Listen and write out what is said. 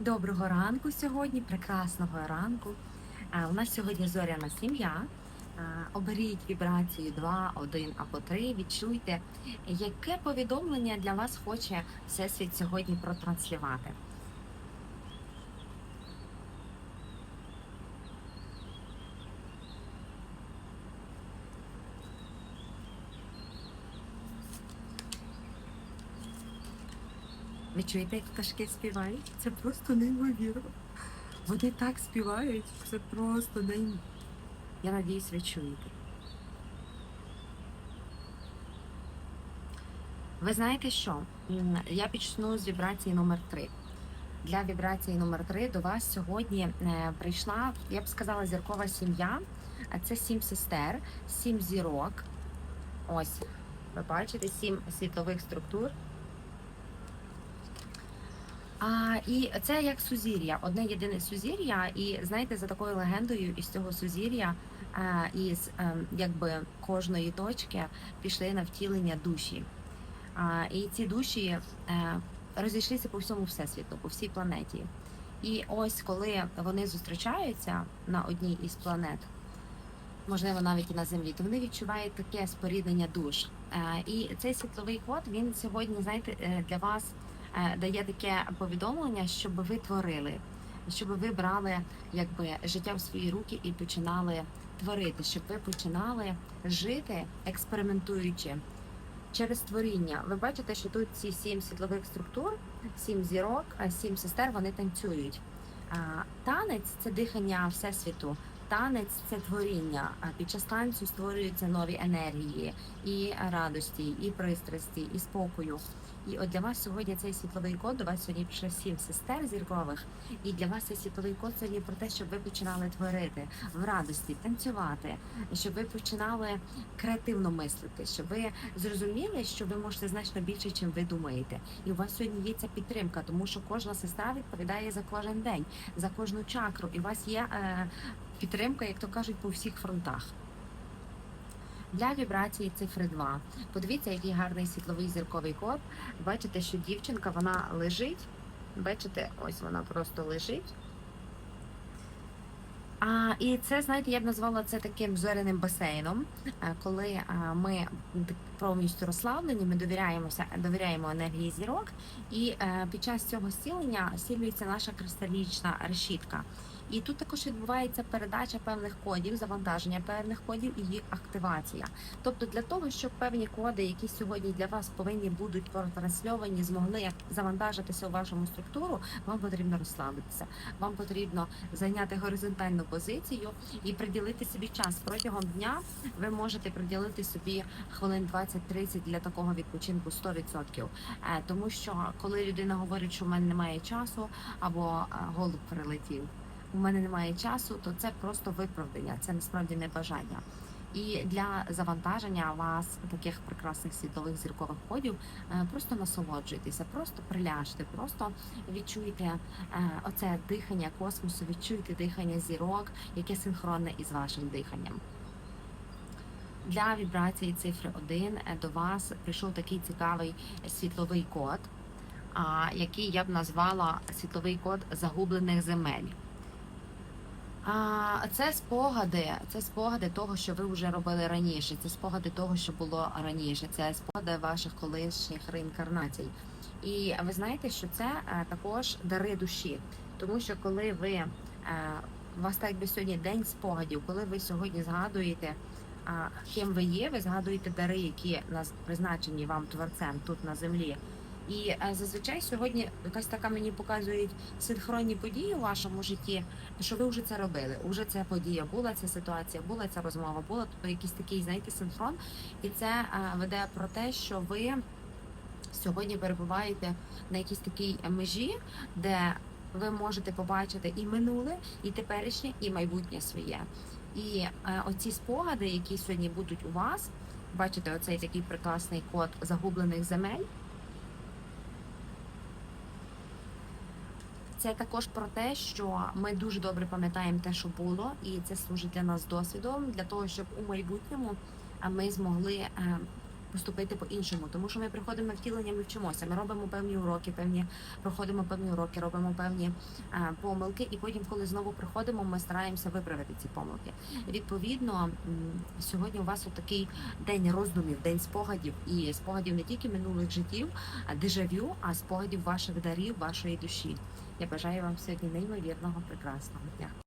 Доброго ранку сьогодні, прекрасного ранку. Е, У нас сьогодні зоряна сім'я. Е, Оберіть вібрацію 2, 1 або 3. Відчуйте, яке повідомлення для вас хоче Всесвіт сьогодні протранслювати. Чуєте, як пташки співають? Це просто неймовірно. Вони так співають, це просто неймовірно. Я надіюсь, ви чуєте. Ви знаєте що? Я почну з вібрації номер 3. Для вібрації номер 3 до вас сьогодні е, прийшла, я б сказала, зіркова сім'я. Це сім сестер, сім зірок. Ось, ви бачите, сім світлових структур. А, і це як сузір'я, одне єдине сузір'я. І знаєте, за такою легендою, із цього сузір'я, е, із е, якби кожної точки пішли на втілення душі. А, і ці душі е, розійшлися по всьому всесвіту, по всій планеті. І ось коли вони зустрічаються на одній із планет, можливо, навіть і на землі, то вони відчувають таке споріднення душ. І цей світловий код він сьогодні, знаєте, для вас дає таке повідомлення, щоб ви творили, щоб ви брали якби життя в свої руки і починали творити, щоб ви починали жити, експериментуючи. Через творіння ви бачите, що тут ці сім світлових структур, сім зірок, а сім сестер вони танцюють. Танець це дихання всесвіту. Танець це творіння. А Під час танцю створюються нові енергії і радості, і пристрасті, і спокою. І от для вас сьогодні цей світловий код, до вас сьогодні сім сестер зіркових. І для вас цей світловий код сьогодні про те, щоб ви починали творити в радості, танцювати, щоб ви починали креативно мислити, щоб ви зрозуміли, що ви можете значно більше, чим ви думаєте. І у вас сьогодні є ця підтримка, тому що кожна сестра відповідає за кожен день, за кожну чакру. І у вас є е, підтримка, як то кажуть, по всіх фронтах. Для вібрації цифри 2. Подивіться, який гарний світловий зірковий код. Бачите, що дівчинка вона лежить. Бачите, ось вона просто лежить. А, і це, знаєте, я б назвала це таким зоряним басейном, е, коли е, ми повністю розслаблені, ми довіряємося, довіряємо енергії зірок, і е, під час цього зцілення зцілюється наша кристалічна решітка. І тут також відбувається передача певних кодів, завантаження певних кодів і їх активація. Тобто для того, щоб певні коди, які сьогодні для вас повинні будуть протрансльовані, змогли завантажитися у вашому структуру, вам потрібно розслабитися. Вам потрібно зайняти горизонтальну позицію і приділити собі час протягом дня. Ви можете приділити собі хвилин 20-30 для такого відпочинку 100%. Е, Тому що коли людина говорить, що в мене немає часу або е, голуб прилетів, у мене немає часу, то це просто виправдання, це насправді не бажання. І для завантаження вас таких прекрасних світлових зіркових ходів е, просто насолоджуйтеся, просто приляжте, просто відчуйте е, оце дихання космосу, відчуйте дихання зірок, яке синхронне із вашим диханням. Для вібрації цифри 1 е, до вас прийшов такий цікавий світловий код, який я б назвала світловий код загублених земель. А, це спогади, це спогади того, що ви вже робили раніше. Це спогади того, що було раніше. Це спогади ваших колишніх реінкарнацій. І ви знаєте, що це е, також дари душі, тому що коли ви е, у вас так би сьогодні день спогадів, коли ви сьогодні згадуєте, ким ви є, ви згадуєте дари, які нас призначені вам творцем тут на землі. І е, зазвичай сьогодні якась така мені показують синхронні події у вашому житті, що ви вже це робили. Уже ця подія була, ця ситуація була, ця розмова була. Тобто якийсь такий, знаєте, синхрон. І це е, веде про те, що ви сьогодні перебуваєте на якійсь такій межі, де ви можете побачити і минуле, і теперішнє, і майбутнє своє. І е, оці спогади, які сьогодні будуть у вас, бачите, оцей такий прекрасний код загублених земель. Це також про те, що ми дуже добре пам'ятаємо те, що було, і це служить для нас досвідом, для того, щоб у майбутньому ми змогли е, поступити по-іншому, тому що ми приходимо втілення, ми вчимося. Ми робимо певні уроки, певні проходимо певні уроки, робимо певні е, помилки, і потім, коли знову приходимо, ми стараємося виправити ці помилки. Відповідно, сьогодні у вас такий день роздумів, день спогадів і спогадів не тільки минулих життів, а дежавю, а спогадів ваших дарів, вашої душі. Я бажаю вам сьогодні неймовірного прекрасного дня.